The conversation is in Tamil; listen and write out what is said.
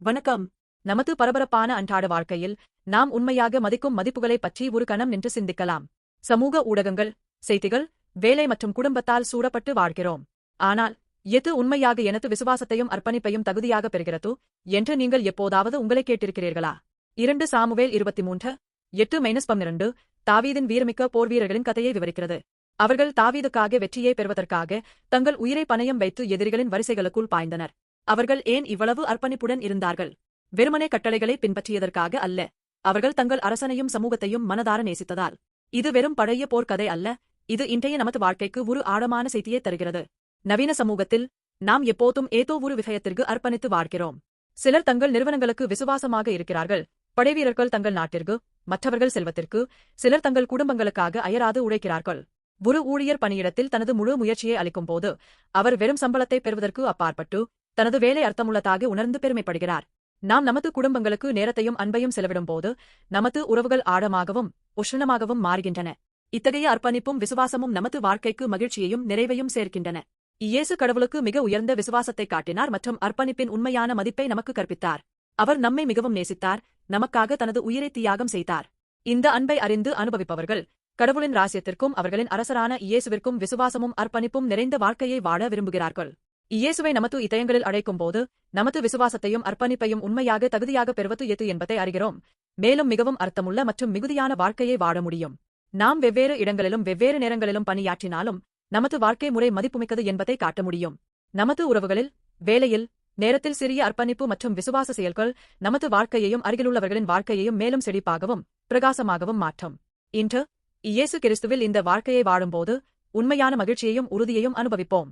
வணக்கம். நமது பரபரப்பான அன்றாட வாழ்க்கையில் நாம் உண்மையாக மதிக்கும் மதிப்புகளைப் பற்றி ஒரு கணம் நின்று சிந்திக்கலாம். சமூக ஊடகங்கள் செய்திகள் வேலை மற்றும் குடும்பத்தால் சூடப்பட்டு வாழ்கிறோம். ஆனால் எது உண்மையாக எனது விசுவாசத்தையும் அர்ப்பணிப்பையும் தகுதியாக பெறுகிறதோ என்று நீங்கள் எப்போதாவது உங்களை கேட்டிருக்கிறீர்களா? இரண்டு சாமுவேல் இருபத்தி மூன்று எட்டு மைனஸ் பன்னிரண்டு தாவீதின் வீரமிக்க போர் வீரர்களின் கதையை விவரிக்கிறது. அவர்கள் தாவீதுக்காக வெற்றியை பெறுவதற்காக தங்கள் உயிரை பணயம் வைத்து எதிரிகளின் வரிசைகளுக்குள் பாய்ந்தனர். அவர்கள் ஏன் இவ்வளவு அர்ப்பணிப்புடன் இருந்தார்கள்? வெறுமனே கட்டளைகளை பின்பற்றியதற்காக அல்ல. அவர்கள் தங்கள் அரசனையும் சமூகத்தையும் மனதார நேசித்ததால். இது வெறும் பழைய போர்க்கதை அல்ல. இது இன்றைய நமது வாழ்க்கைக்கு ஒரு ஆழமான செய்தியை தருகிறது. நவீன சமூகத்தில் நாம் எப்போதும் ஏதோ ஒரு விஷயத்திற்கு அர்ப்பணித்து வாழ்கிறோம். சிலர் தங்கள் நிறுவனங்களுக்கு விசுவாசமாக இருக்கிறார்கள். படைவீரர்கள் தங்கள் நாட்டிற்கு மற்றவர்கள் செல்வத்திற்கு சிலர் தங்கள் குடும்பங்களுக்காக அயராது உழைக்கிறார்கள். ஒரு ஊழியர் பணியிடத்தில் தனது முழு முயற்சியை அளிக்கும் போது அவர் வெறும் சம்பளத்தை பெறுவதற்கு அப்பாற்பட்டு தனது வேலை அர்த்தமுள்ளதாக உணர்ந்து பெருமைப்படுகிறார். நாம் நமது குடும்பங்களுக்கு நேரத்தையும் அன்பையும் செலவிடும் போது நமது உறவுகள் ஆழமாகவும் உஷ்ணமாகவும் மாறுகின்றன. இத்தகைய அர்ப்பணிப்பும் விசுவாசமும் நமது வாழ்க்கைக்கு மகிழ்ச்சியையும் நிறைவையும் சேர்க்கின்றன. இயேசு கடவுளுக்கு மிக உயர்ந்த விசுவாசத்தை காட்டினார் மற்றும் அர்ப்பணிப்பின் உண்மையான மதிப்பை நமக்கு கற்பித்தார். அவர் நம்மை மிகவும் நேசித்தார் நமக்காக தனது உயிரை தியாகம் செய்தார். இந்த அன்பை அறிந்து அனுபவிப்பவர்கள் கடவுளின் ராசியத்திற்கும் அவர்களின் அரசரான இயேசுவிற்கும் விசுவாசமும் அர்ப்பணிப்பும் நிறைந்த வாழ்க்கையை வாழ விரும்புகிறார்கள். இயேசுவை நமது இதயங்களில் அழைக்கும் போது நமது விசுவாசத்தையும் அர்ப்பணிப்பையும் உண்மையாக தகுதியாக பெறுவது எது என்பதை அறிகிறோம். மேலும் மிகவும் அர்த்தமுள்ள மற்றும் மிகுதியான வாழ்க்கையை வாழ முடியும். நாம் வெவ்வேறு இடங்களிலும் வெவ்வேறு நேரங்களிலும் பணியாற்றினாலும் நமது வாழ்க்கை முறை மதிப்புமிக்கது என்பதை காட்ட முடியும். நமது உறவுகளில் வேலையில் நேரத்தில் சிறிய அர்ப்பணிப்பு மற்றும் விசுவாச செயல்கள் நமது வாழ்க்கையையும் அருகிலுள்ளவர்களின் வாழ்க்கையையும் மேலும் செழிப்பாகவும் பிரகாசமாகவும் மாற்றும். இன்று இயேசு கிறிஸ்துவில் இந்த வாழ்க்கையை வாழும்போது உண்மையான மகிழ்ச்சியையும் உறுதியையும் அனுபவிப்போம்.